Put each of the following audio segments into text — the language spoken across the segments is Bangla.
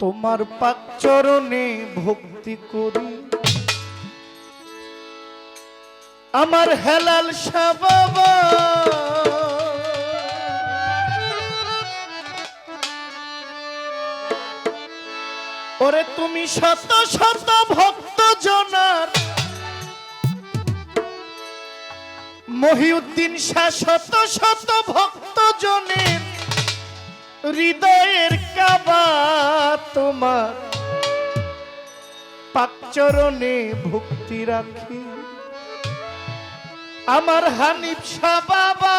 তোমার পাক চরণে ভক্তি করি। আমার হেলাল শাহ ওরে তুমি শত শত ভক্ত জনার। মহিউদ্দিন শাহ শত শত ভক্ত জনের। হৃদয়ের কাম তোমার পাকচরণে ভক্তি রাখি। আমার হানিফ বাবা।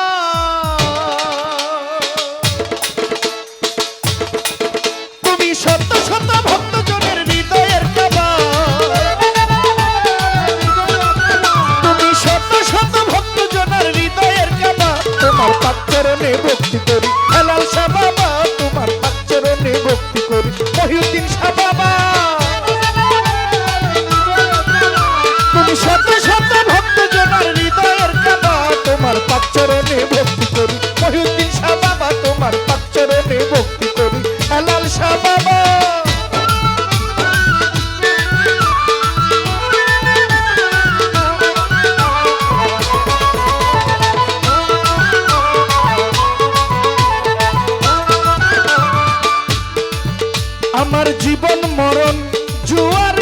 আমার জীবন মরণ জুয়ার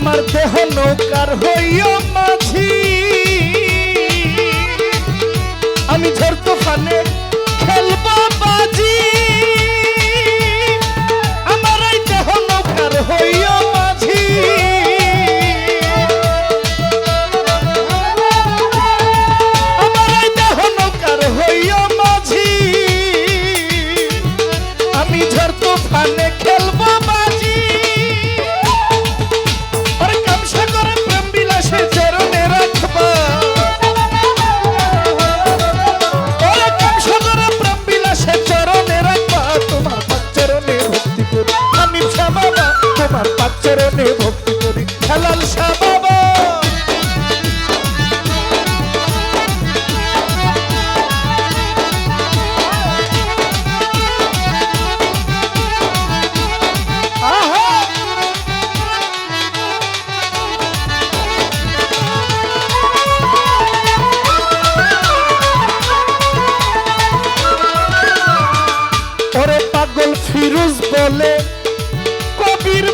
আমার দেহ নৌকার হইও মাঝি। আমি ঝড় তুফানের পাগল ফিরুজ বলে কবির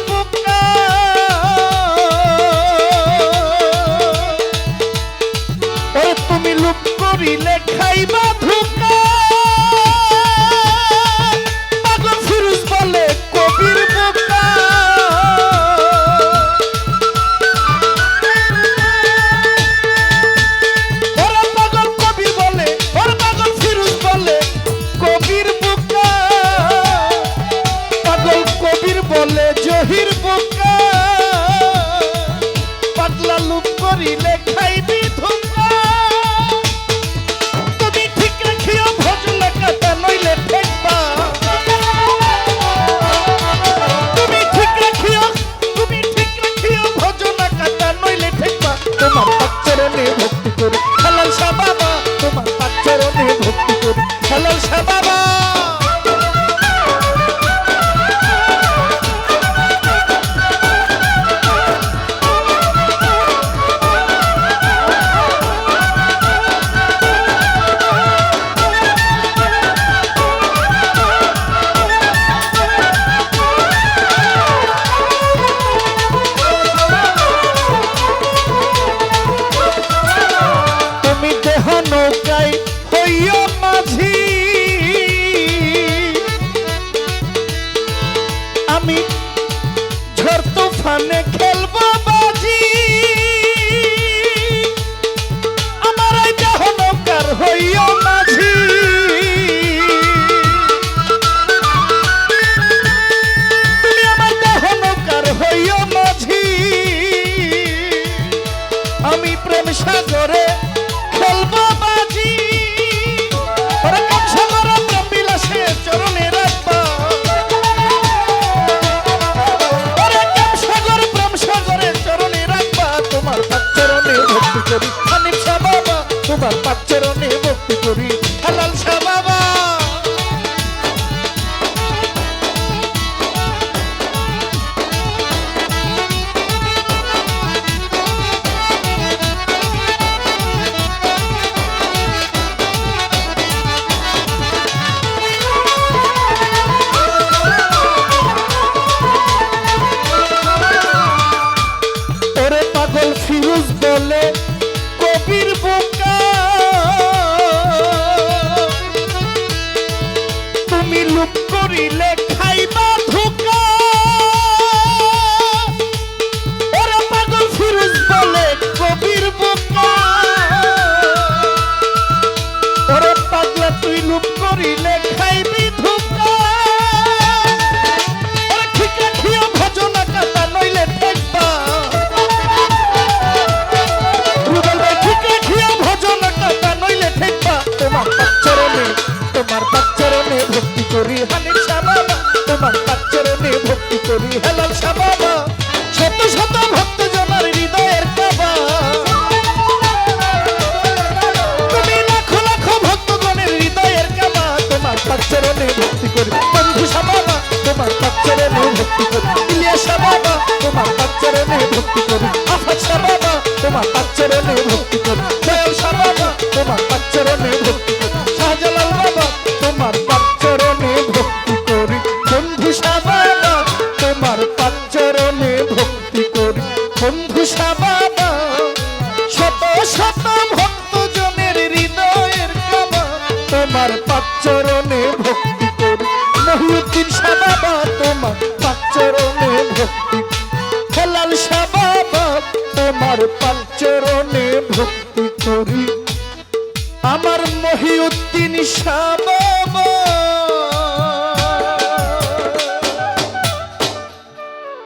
তুমি লুপ করিলে খাইবা ধুক বাবা गुलामी झड़ तूफ़ान করি হেলাল সাবাবা শত শত ভক্ত জনার হৃদয়ের কাবা তুমি লাখো লাখো ভক্তগণের হৃদয়ের কাবা, তোমার পাচ্চরণে ভক্তি করি। বন্ধু সাবাবা তোমার পাচ্চরণে ভক্তি করি। ইলিয়াসা বাবা তোমার পাচ্চরণে ভক্তি ভক্তি পাচ্চরণে ভক্তি করি। বন্ধু সাবাবা শত শত ভক্তজনের হৃদয়ের কাবা। তোমার পাচ্চরণে ভক্তি করি। মহিউদ্দিন সাবাবা তোমার পাচ্চরণে ভক্তি হেলাল সাবাবা তোমার পাচ্চরণে ভক্তি করি। আমার মহিউদ্দিন সাবাবা